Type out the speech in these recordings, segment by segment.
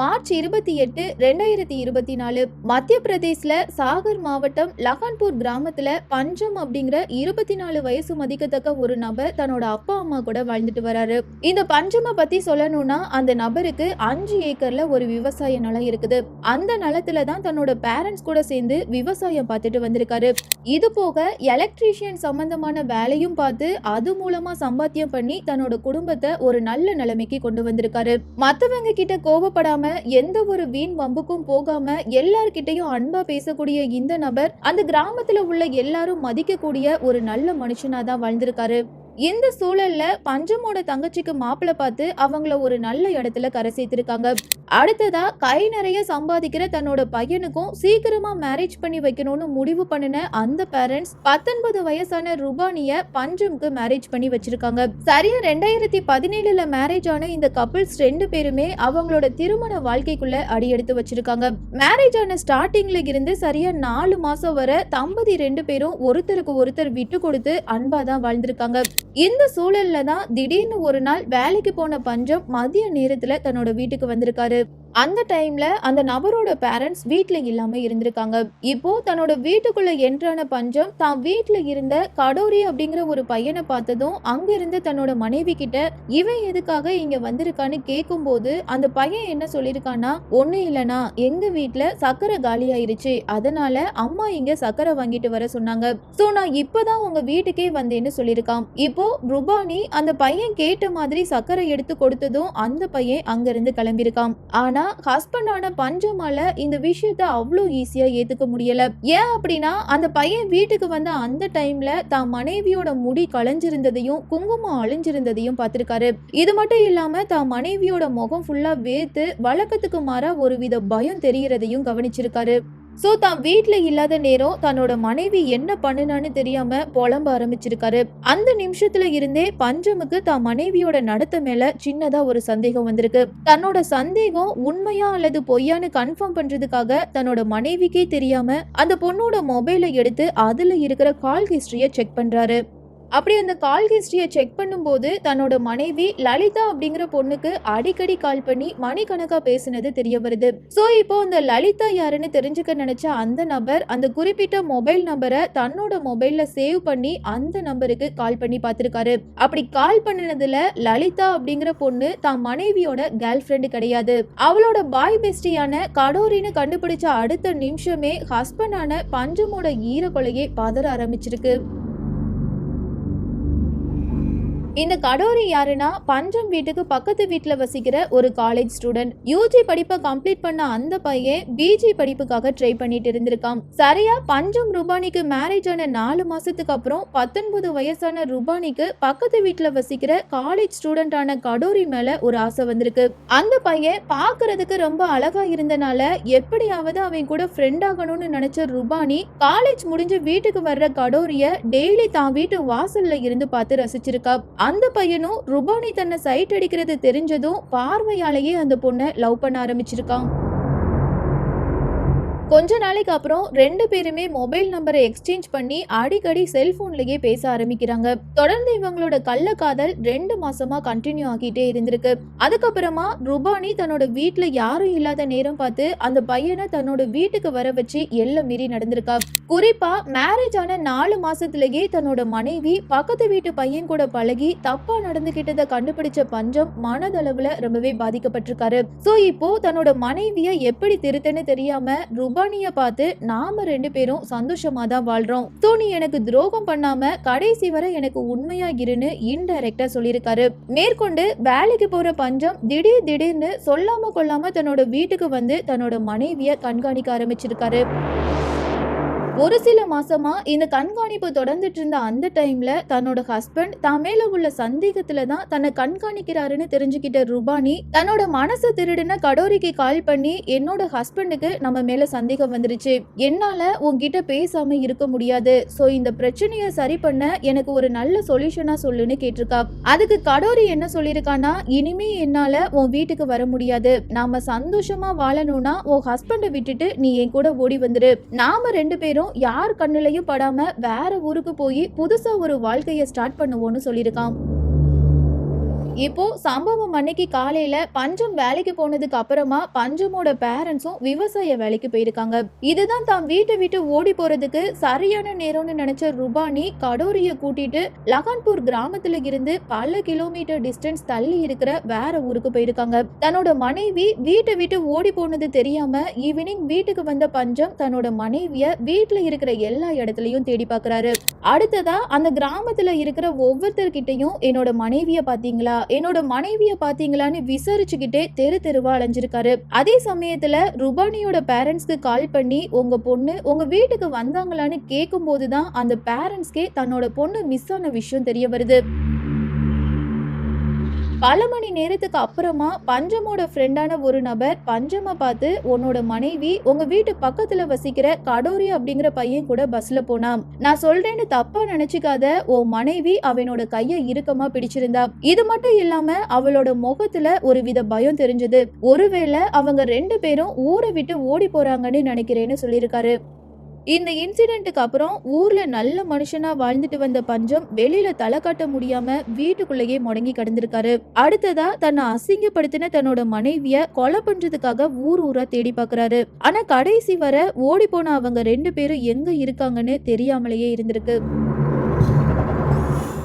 March இருபத்தி எட்டு ரெண்டாயிரத்தி இருபத்தி நாலு மத்திய பிரதேசில் சாகர் மாவட்டம் லகான்பூர் கிராமத்தில் பஞ்சம் அப்படிங்கிற இருபத்தி நாலு வயசு மதிக்கத்தக்க ஒரு நபர் தன்னோட அப்பா அம்மா கூட வாழ்ந்துட்டு வராரு. இந்த பஞ்சமை பத்தி சொல்லணும்னா அந்த நபருக்கு அஞ்சு ஏக்கர்ல ஒரு விவசாய நிலம் இருக்குது. அந்த நிலத்துல தான் தன்னோட பேரண்ட்ஸ் கூட சேர்ந்து விவசாயம் பார்த்துட்டு வந்திருக்காரு. இது போக எலக்ட்ரீஷியன் சம்பந்தமான வேலையும் பார்த்து அது மூலமா சம்பாத்தியம் பண்ணி தன்னோட குடும்பத்தை ஒரு நல்ல நிலைமைக்கு கொண்டு வந்திருக்காரு. மற்றவங்க கிட்ட இல்லாம எந்த ஒரு வீண் வம்புக்கும் போகாம எல்லார்கிட்டையும் அன்பா பேசக்கூடிய இந்த நபர் அந்த கிராமத்துல உள்ள எல்லாரும் மதிக்கக்கூடிய ஒரு நல்ல மனுஷனா தான் வாழ்ந்திருக்காரு. இந்த சூழல்ல பஞ்சமோட தங்கச்சிக்கு மாப்பிள்ள பார்த்து அவங்கள ஒரு நல்ல இடத்துல கரை சேர்த்திருக்காங்க. அடுத்ததா கை நிறைய சம்பாதிக்கிற தன்னோட பையனுக்கும் சீக்கிரமா மேரேஜ் பண்ணி வைக்கணும்னு முடிவு பண்ணின அந்த பேரண்ட்ஸ் பத்தொன்பது வயசான ருபானிய பஞ்சம்க்கு மேரேஜ் பண்ணி வச்சிருக்காங்க. சரியா ரெண்டாயிரத்தி பதினேழுல மேரேஜ் ஆன இந்த கப்பிள்ஸ் ரெண்டு பேருமே அவங்களோட திருமண வாழ்க்கைக்குள்ள அடியெடுத்து வச்சிருக்காங்க. மேரேஜ் ஆன ஸ்டார்டிங்ல இருந்து சரியா நாலு மாசம் வரை தம்பதி ரெண்டு பேரும் ஒருத்தருக்கு ஒருத்தர் விட்டு கொடுத்து அன்பா தான் வாழ்ந்திருக்காங்க. இந்த சூழல்ல தான் திடீர்னு ஒரு நாள் வேலைக்கு போன பஞ்சம் மதிய நேரத்துல தன்னோட வீட்டுக்கு வந்திருக்காரு. அந்த டைமில் அந்த நபரோட பேரண்ட்ஸ் வீட்டில் இல்லாமல் இருந்திருக்காங்க. இப்போது தன்னோட வீட்டுக்குள்ளே என்றான பஞ்சம் தான் வீட்டில் இருந்த கடோரி அப்படிங்கிற ஒரு பையனை பார்த்ததும் அங்கிருந்து தன்னோட மனைவி கிட்ட இவன் எதுக்காக இங்கே வந்திருக்கான்னு கேட்கும்போது அந்த பையன் என்ன சொல்லியிருக்கான்னா ஒன்றும் இல்லைனா எங்கள் வீட்டில் சக்கரை காலி ஆயிருச்சு அதனால அம்மா இங்கே சக்கரை வாங்கிட்டு வர சொன்னாங்க. ஸோ நான் இப்போதான் உங்கள் வீட்டுக்கே வந்தேன்னு சொல்லியிருக்கான். இப்போ ருபானி அந்த பையன் கேட்ட மாதிரி சக்கரை எடுத்து கொடுத்ததும் அந்த பையன் அங்கிருந்து கிளம்பியிருக்கான். ஆனா ஹஸ்பண்டான பஞ்சமால இந்த விஷயத்த அவ்வளோ ஈஸியா ஏத்துக்க முடியல. ஏன் அப்படின்னா அந்த பையன் வீட்டுக்கு வந்த அந்த டைம்ல தான் மனைவியோட முடி களைஞ்சிருந்ததையும் குங்குமம் அழிஞ்சிருந்ததையும் பார்த்திருக்காரு. இது மட்டும் இல்லாம தான் மனைவியோட முகம் ஃபுல்லா வேத்து வழக்கத்துக்கு மாற ஒரு வித பயம் தெரிகிறதையும் கவனிச்சிருக்காரு. ஸோ தான் வீட்டில் இல்லாத நேரம் தன்னோட மனைவி என்ன பண்ணுனான்னு தெரியாம புலம்ப ஆரம்பிச்சிருக்காரு. அந்த நிமிஷத்துல இருந்தே பஞ்சமுக்கு தான் மனைவியோட நடத்த மேல சின்னதா ஒரு சந்தேகம் வந்திருக்கு. தன்னோட சந்தேகம் உண்மையா அல்லது பொய்யான்னு கன்ஃபார்ம் பண்றதுக்காக தன்னோட மனைவிக்கே தெரியாம அந்த பொண்ணோட மொபைலை எடுத்து அதுல இருக்கிற கால் ஹிஸ்டரிய செக் பண்றாரு. அப்படி அந்த கால் ஹிஸ்டரியை செக் பண்ணும்போது தன்னோட மனைவி லலிதா அப்படிங்கிற பொண்ணுக்கு அடிக்கடி கால் பண்ணி மணிக்கணக்கா பேசினது தெரிய வருது. சோ இப்போ அந்த லலிதா யாருன்னு தெரிஞ்சுக்க நினைச்ச அந்த நபர் அந்த குறிப்பிட்ட மொபைல் நம்பரை தன்னோட மொபைல்ல சேவ் பண்ணி அந்த நம்பருக்கு கால் பண்ணி பார்த்திருக்காரு. அப்படி கால் பண்ணினதுல லலிதா அப்படிங்கிற பொண்ணு தான் மனைவியோட கேர்ள் ஃப்ரெண்டு கிடையாது. அவளோட பாய் பெஸ்டியான கடோரின்னு கண்டுபிடிச்ச அடுத்த நிமிஷமே ஹஸ்பண்டான பஞ்சமோட ஈரக்கொலையே பதற ஆரம்பிச்சிருக்கு. இந்த கடோரி யாருன்னா பஞ்சம் வீட்டுக்கு பக்கத்து வீட்டில் வசிக்கிற ஒரு காலேஜ் ஸ்டூடெண்ட் யூஜி படிப்பை கம்ப்ளீட் பண்ண அந்த பையன் பிஜி படிப்புக்காக ட்ரை பண்ணிட்டு இருந்திருக்கான். சரியா பஞ்சம் ருபானிக்கு மேரேஜ் ஆன நாலு மாசத்துக்கு அப்புறம் பத்தொன்பது வயசான ருபானிக்கு பக்கத்து வீட்டில் வசிக்கிற காலேஜ் ஸ்டூடெண்டான கடோரி மேல ஒரு ஆசை வந்திருக்கு. அந்த பையன் பார்க்கறதுக்கு ரொம்ப அழகா இருந்தனால எப்படியாவது அவன் கூட ஃப்ரெண்ட் ஆகணும்னு நினைச்ச ருபானி காலேஜ் முடிஞ்சு வீட்டுக்கு வர்ற கடோரிய டெய்லி தான் வீட்டு வாசல்ல இருந்து பார்த்து ரசிச்சிருக்கா. அந்த பையனும் ருபானி தன்னை சைட் அடிக்கிறது தெரிஞ்சதும் பார்வையாலேயே அந்த பொண்ணை லவ் பண்ண ஆரம்பிச்சிருக்கான். கொஞ்ச நாளைக்கு அப்புறம் ரெண்டு பேருமே மொபைல் நம்பரை எக்ஸ்சேஞ்ச் பண்ணி அடிக்கடி செல்போன்லயே பேச ஆரம்பிக்கிறாங்க. தொடர்ந்து இவங்களோட கள்ளக்காதல் ரெண்டு மாசமா கண்டினியூ ஆகிட்டே இருந்திருக்கு. அதுக்கப்புறமா ருபானி தன்னோட வீட்டுல யாரும் இல்லாத நேரம் பார்த்து அந்த பையனை தன்னோட வீட்டுக்கு வர வச்சு எல்லாம் மீறி நடந்திருக்கா. குறிப்பா மேரேஜ் ஆன நாலு மாசத்துலயே தன்னோட மனைவி பக்கத்து வீட்டு பையன் கூட பழகி தப்பா நடந்துகிட்டதை கண்டுபிடிச்ச பஞ்சம் மனதளவுல ரொம்பவே பாதிக்கப்பட்டிருக்காரு. சோ இப்போ தன்னோட மனைவிய எப்படி திருத்தன்னு தெரியாம ருபானிய பார்த்து நாம ரெண்டு பேரும் சந்தோஷமா தான் வாழ்றோம். தோனி நீ எனக்கு துரோகம் பண்ணாம கடைசி வரை எனக்கு உண்மையா இருன்னு இன்டைரக்டா சொல்லியிருக்காரு. மேற்கொண்டு வேலைக்கு போற பஞ்சம் திடீர் திடீர்னு சொல்லாம கொள்ளாம தன்னோட வீட்டுக்கு வந்து தன்னோட மனைவிய கண்காணிக்க ஆரம்பிச்சிருக்காரு. ஒரு சில மாசமா இந்த கண்காணிப்பு தொடர்ந்துட்டு இருந்த அந்த டைம்ல தன்னோட ஹஸ்பண்ட் தான் மேல உள்ள சந்தேகத்துல தான் தன்னை கண்காணிக்கிறாருன்னு தெரிஞ்சுக்கிட்ட ரூபானி தன்னோட மனசை திருடின கடோரிக்கு கால் பண்ணி என்னோட ஹஸ்பண்டுக்கு நம்ம மேல சந்தேகம் வந்துருச்சு. என்னால உன்கிட்ட பேசாம இருக்க முடியாது. சோ இந்த பிரச்சனைய சரி பண்ண எனக்கு ஒரு நல்ல சொல்யூஷனா சொல்லுன்னு கேட்டிருக்கா. அதுக்கு கடோரி என்ன சொல்லியிருக்கானா இனிமே என்னால உன் வீட்டுக்கு வர முடியாது. நாம சந்தோஷமா வாழணும்னா உன் ஹஸ்பண்டை விட்டுட்டு நீ என் கூட ஓடி வந்துரு. நாம ரெண்டு பேரும் யார் கண்ணுலயும் படாம வேற ஊருக்கு போய் புதுசா ஒரு வாழ்க்கையை ஸ்டார்ட் பண்ணுவோன்னு சொல்லியிருக்கான். இப்போ சம்பவம் அன்னைக்கு காலையில பஞ்சம் வேலைக்கு போனதுக்கு அப்புறமா பஞ்சமோட பேரண்ட்ஸும் விவசாய வேலைக்கு போயிருக்காங்க. இதுதான் தான் வீட்டை விட்டு ஓடி போறதுக்கு சரியான நேரம்னு நினைச்ச ருபானி கடோரிய கூட்டிட்டு லகான்பூர் கிராமத்துல இருந்து பல கிலோமீட்டர் டிஸ்டன்ஸ் தள்ளி இருக்கிற வேற ஊருக்கு போயிருக்காங்க. தன்னோட மனைவி வீட்டை விட்டு ஓடி போனது தெரியாம ஈவினிங் வீட்டுக்கு வந்த பஞ்சம் தன்னோட மனைவிய வீட்டுல இருக்கிற எல்லா இடத்துலயும் தேடி பாக்குறாரு. அடுத்ததா அந்த கிராமத்துல இருக்கிற ஒவ்வொருத்தர்கிட்டயும் என்னோட மனைவிய பாத்தீங்களா? என்னோட மனைவியை பார்த்தீங்களான்னு விசாரிச்சுக்கிட்டே தெரு தெருவா அலைஞ்சிருக்காரு. அதே சமயத்துல ருபானியோட பேரண்ட்ஸ்க்கு கால் பண்ணி உங்க பொண்ணு உங்க வீட்டுக்கு வந்தாங்களான்னு கேட்கும் போதுதான் அந்த பேரண்ட்ஸ்க்கே தன்னோட பொண்ணு மிஸ் ஆன விஷயம் தெரிய வருது. பல மணி நேரத்துக்கு அப்புறமா பஞ்சமோட ஃப்ரெண்டான ஒரு நபர் பஞ்சமை பார்த்து உன்னோட மனைவி உங்க வீட்டு பக்கத்துல வசிக்கிற கடோரி அப்படிங்கிற பையன் கூட பஸ்ல போனான். நான் சொல்றேன்னு தப்பா நினைச்சுக்காத உன் மனைவி அவனோட கைய இறுக்கமா பிடிச்சிருந்தா. இது மட்டும் இல்லாம அவளோட முகத்துல ஒரு வித பயம் தெரிஞ்சது. ஒருவேளை அவங்க ரெண்டு பேரும் ஊரை விட்டு ஓடி போறாங்கன்னு நினைக்கிறேன்னு சொல்லியிருக்காரு. இந்த இன்சிடென்ட்டுக்கு அப்புறம் ஊர்ல நல்ல மனுஷனா வாழ்ந்துட்டு வந்த பஞ்சம் வெளியில தலை காட்ட முடியாம வீட்டுக்குள்ளேயே முடங்கி கிடந்திருக்காரு. அடுத்ததா தன்னை அசிங்கப்படுத்தின தன்னோட மனைவிய கொலை பண்றதுக்காக ஊர் ஊரா தேடி பார்க்குறாரு. ஆனா கடைசி வர ஓடி போன அவங்க ரெண்டு பேரும் எங்க இருக்காங்கன்னு தெரியாமலேயே இருந்திருக்கு.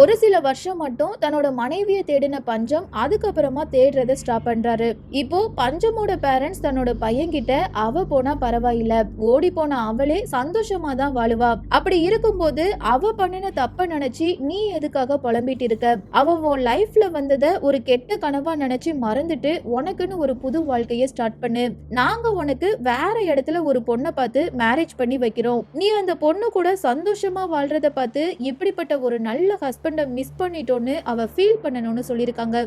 ஒரு சில வருஷம் மட்டும் தன்னோட மனைவியை தேடின பஞ்சம் அதுக்கப்புறமா தேடுறதை ஸ்டாப் பண்றாரு. இப்போ பஞ்சமோட பேரண்ட்ஸ் தன்னோட பையன்கிட்ட அவ போனா பரவாயில்ல ஓடி போன அவளே சந்தோஷமா தான் வாழுவா. அப்படி இருக்கும்போது அவ பண்ணின தப்ப நினைச்சு நீ எதுக்காக புலம்பிட்டு இருக்க? அவ உன் லைஃப்ல வந்தத ஒரு கெட்ட கனவா நினைச்சு மறந்துட்டு உனக்குன்னு ஒரு புது வாழ்க்கைய ஸ்டார்ட் பண்ணு. நாங்க உனக்கு வேற இடத்துல ஒரு பொண்ணை பார்த்து மேரேஜ் பண்ணி வைக்கிறோம். நீ அந்த பொண்ணு கூட சந்தோஷமா வாழ்றத பார்த்து இப்படிப்பட்ட ஒரு நல்ல ஹஸ்பண்டை மிஸ் பண்ணிட்டோன்னு அவள் ஃபீல் பண்ணணும்னு சொல்லியிருக்காங்க.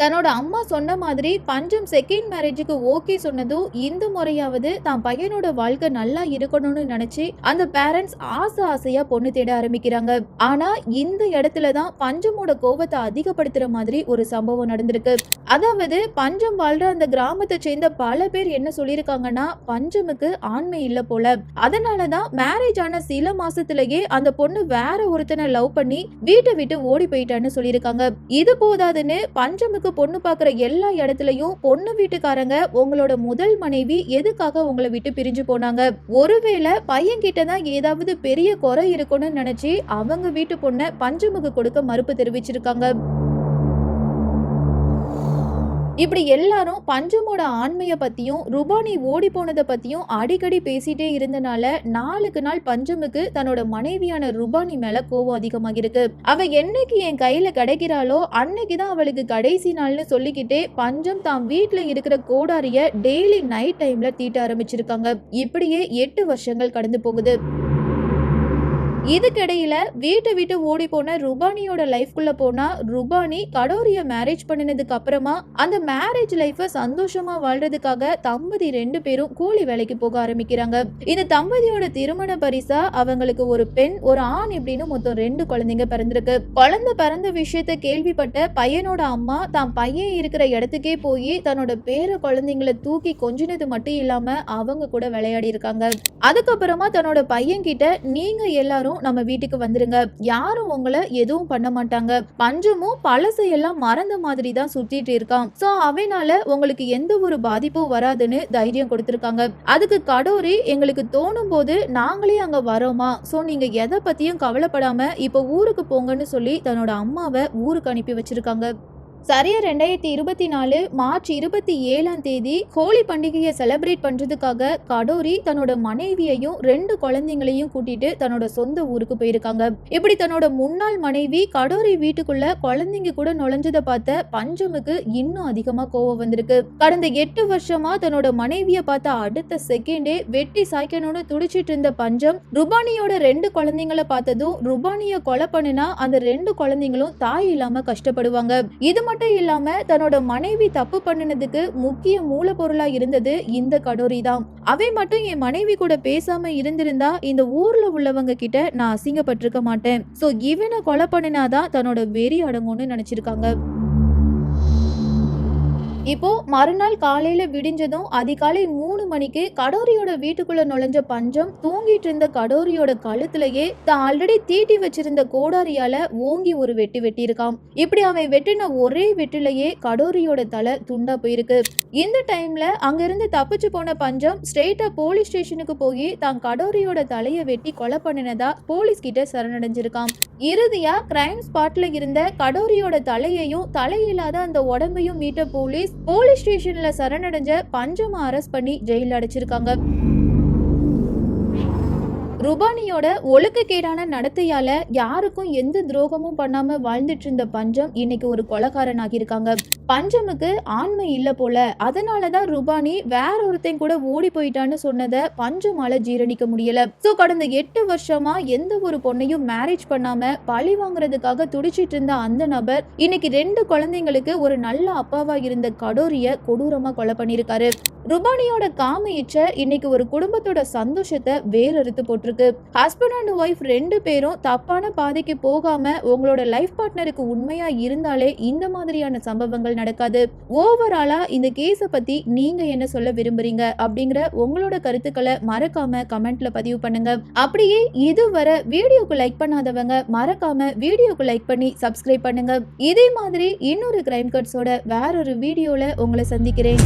தன்னோட அம்மா சொன்ன மாதிரி பஞ்சம் செகண்ட் மேரேஜுக்கு ஓகே சொன்னதும் இந்த முறையாவது தான் பையனோட வாழ்க்கை நல்லா இருக்கணும்னு நினைச்சு அந்த பேரண்ட்ஸ் ஆசை ஆசையா பொண்ணு தேட ஆரம்பிக்கிறாங்க. ஆனா இந்த இடத்துல தான் பஞ்சமோட கோபத்தை அதிகப்படுத்துற மாதிரி ஒரு சம்பவம் நடந்திருக்கு. அதாவது பஞ்சம் வாழ்ற அந்த கிராமத்தை சேர்ந்த பல பேர் என்ன சொல்லியிருக்காங்கன்னா பஞ்சமுக்கு ஆண்மை இல்ல போல. அதனாலதான் மேரேஜ் ஆன சில மாசத்திலேயே அந்த பொண்ணு வேற ஒருத்தனை லவ் பண்ணி வீட்டை விட்டு ஓடி போயிட்டான்னு சொல்லியிருக்காங்க. இது போதாதுன்னு பஞ்சமுக்கு பொண்ணு பார்க்குற எல்லா இடத்துலயும் பொண்ணு வீட்டுக்காரங்க உங்களோட முதல் மனைவி எதுக்காக உங்களை விட்டு பிரிஞ்சு போனாங்க? ஒருவேளை பையன் கிட்ட தான் ஏதாவது பெரிய குறை இருக்கும்னு நினைச்சு அவங்க வீட்டு பொண்ணை பஞ்சமுக கொடுக்க மறுப்பு தெரிவிச்சிருக்காங்க. இப்படி எல்லாரும் பஞ்சமோட ஆண்மையை பற்றியும் ருபானி ஓடி போனதை பற்றியும் அடிக்கடி பேசிட்டே இருந்தனால நாளுக்கு நாள் பஞ்சமுக்கு தன்னோட மனைவியான ருபானி மேல கோவம் அதிகமாகிருக்கு. அவ என்னைக்கு என் கையில கிடைக்கிறாளோ அன்னைக்கு தான் அவளுக்கு கடைசி நாள்னு சொல்லிக்கிட்டே பஞ்சம் தான் வீட்டுல இருக்கிற கோடாரிய டெய்லி நைட் டைம்ல தீட்ட ஆரம்பிச்சிருக்காங்க. இப்படியே எட்டு வருஷங்கள் கடந்து போகுது. இதுக்கிடையில வீட்டை விட்டு ஓடி போன ருபானியோட லைஃப்குள்ள போனா ருபானி கடோரிய மேரேஜ் பண்ணினதுக்கு அப்புறமா அந்த மேரேஜ் லைஃப சந்தோஷமா வாழ்றதுக்காக தம்பதி ரெண்டு பேரும் கூலி வேலைக்கு போக ஆரம்பிக்கிறாங்க. இந்த தம்பதியோட திருமண பரிசா அவங்களுக்கு ஒரு பெண் ஒரு ஆண் இப்படின்னு மொத்தம் ரெண்டு குழந்தைங்க பிறந்திருக்கு. குழந்தை பிறந்த விஷயத்த கேள்விப்பட்ட பையனோட அம்மா தான் பையன் இருக்கிற இடத்துக்கே போய் தன்னோட பேர குழந்தைங்களை தூக்கி கொஞ்சினது மட்டும் இல்லாம அவங்க கூட விளையாடி இருக்காங்க. அதுக்கப்புறமா தன்னோட பையன் கிட்ட நீங்க எல்லாரும் நம்ம வீட்டுக்கு வந்துருங்க. யாரும் உங்களை எதுவும் பண்ண மாட்டாங்க. பஞ்சமும் பழசையெல்லாம் மறந்த மாதிரி தான் சுத்திட்டு இருக்கான். சோ அவனால உங்களுக்கு எந்த ஒரு பாதிப்பும் வராதுன்னு தைரியம் கொடுத்திருக்காங்க. அதுக்கு கடோரி எங்களுக்கு தோணும் போது நாங்களே அங்க வரோமா? சோ நீங்க எதை பத்தியும் கவலைப்படாம இப்ப ஊருக்கு போங்கன்னு சொல்லி தன்னோட அம்மாவை ஊருக்கு அனுப்பி வச்சிருக்காங்க. சரியா ரெண்டாயிரத்தி இருபத்தி நாலு மார்ச் இருபத்தி ஏழாம் தேதி ஹோலி பண்டிகையை செலிப்ரேட் பண்ணுறதுக்காக கடோரி தன்னோட மனைவியையும் ரெண்டு குழந்தைங்களையும் கூட்டிட்டு தன்னோட சொந்த ஊருக்கு போயிருக்காங்க. இப்படி தன்னோட முன்னாள் மனைவி கடோரி வீட்டுக்குள்ள குழந்தைங்க கூட நுழைஞ்சதை பார்த்த பஞ்சமுக்கு இன்னும் அதிகமாக கோவம் வந்திருக்கு. கடந்த எட்டு வருஷமா தன்னோட மனைவியை பார்த்த அடுத்த செகண்டே வெட்டி சாய்க்கணும்னு துடிச்சிட்டு இருந்த பஞ்சம் ருபானியோட ரெண்டு குழந்தைங்கள பார்த்ததும் ருபானியை கொலை பண்ணினா அந்த ரெண்டு குழந்தைங்களும் தாய் இல்லாம கஷ்டப்படுவாங்க. இது மட்டும் இல்லாம தன்னோட மனைவி தப்பு பண்ணினதுக்கு முக்கிய மூலப்பொருளா இருந்தது இந்த கடோரி தான் அவன் மட்டும் என் மனைவி கூட பேசாம இருந்திருந்தா இந்த ஊர்ல உள்ளவங்க கிட்ட நான் அசிங்கப்பட்டிருக்க மாட்டேன். சோ இவனை கொலை பண்ணினாதான் தன்னோட வெறி அடங்கும்னு நினைச்சிருக்காங்க. இப்போ மறுநாள் காலையில விடிஞ்சதும் அதிகாலை மூணு மணிக்கு கடோரியோட வீட்டுக்குள்ள நுழைஞ்ச பஞ்சம் தூங்கிட்டு இருந்த கடோரியோட கழுத்துலயே தான் ஆல்ரெடி தீட்டி வச்சிருந்த கோடாரியால ஓங்கி ஒரு வெட்டி வெட்டியிருக்கான் இப்படி அவன் வெட்டின ஒரே வெட்டிலேயே கடோரியோட தலை துண்டா போயிருக்கு. இந்த டைம்ல அங்கிருந்து தப்பிச்சு போன பஞ்சம் ஸ்ட்ரெயிட்டா போலீஸ் ஸ்டேஷனுக்கு போய் தான் கடோரியோட தலையை வெட்டி கொலை பண்ணினதா போலீஸ் கிட்ட சரணடைஞ்சிருக்கான் இறுதியாக கிரைம் ஸ்பாட்ல இருந்த கடோரியோட தலையையும் தலையில்லாத அந்த உடம்பையும் மீட்ட போலீஸ் போலீஸ் ஸ்டேஷன்ல சரணடைஞ்ச பஞ்சமா அரெஸ்ட் பண்ணி ஜெயிலில் அடைச்சிருக்காங்க. ருபானியோட ஒழுக்கக்கேடான நடத்தையால யாருக்கும் எந்த துரோகமும் பண்ணாம வாழ்ந்துட்டு இருந்த பஞ்சம் இன்னைக்கு ஒரு கொலகாரன் ஆகியிருக்காங்க பஞ்சமுக்கு ஆண்மை இல்ல போல. அதனாலதான் ருபானி வேற ஒருத்தன் கூட ஓடி போயிட்டான்னு சொன்னதை பஞ்சமால ஜீரணிக்க முடியல. சோ கடந்த எட்டு வருஷமா எந்த ஒரு பொண்ணையும் மேரேஜ் பண்ணாம பழி வாங்குறதுக்காக துடிச்சிட்டு இருந்த அந்த நபர் இன்னைக்கு ரெண்டு குழந்தைங்களுக்கு ஒரு நல்ல அப்பாவா இருந்த கடோரிய கொடூரமா கொலை பண்ணிருக்காரு ருபானியோட காம இச்சை இன்னைக்கு ஒரு குடும்பத்தோட சந்தோஷத்தை வேறறுத்து போட்டிருக்கு. ஹஸ்பண்ட் அண்ட் ஒய்ஃப் ரெண்டு பேரும் தப்பான பாதைக்கு போகாம உங்களோட லைஃப் பார்ட்னருக்கு உண்மையா இருந்தாலே இந்த மாதிரியான சம்பவங்கள் நடக்காது. ஓவராலா இந்த கேஸை பத்தி நீங்க என்ன சொல்ல விரும்புறீங்க அப்படிங்கிற உங்களோட கருத்துக்களை மறக்காம கமெண்ட்ல பதிவு பண்ணுங்க. அப்படியே இதுவரை வீடியோக்கு லைக் பண்ணாதவங்க மறக்காம வீடியோக்கு லைக் பண்ணி சப்ஸ்கிரைப் பண்ணுங்க. இதே மாதிரி இன்னொரு கிரைம் கட்ஸோட வேறொரு வீடியோல உங்களை சந்திக்கிறேன்.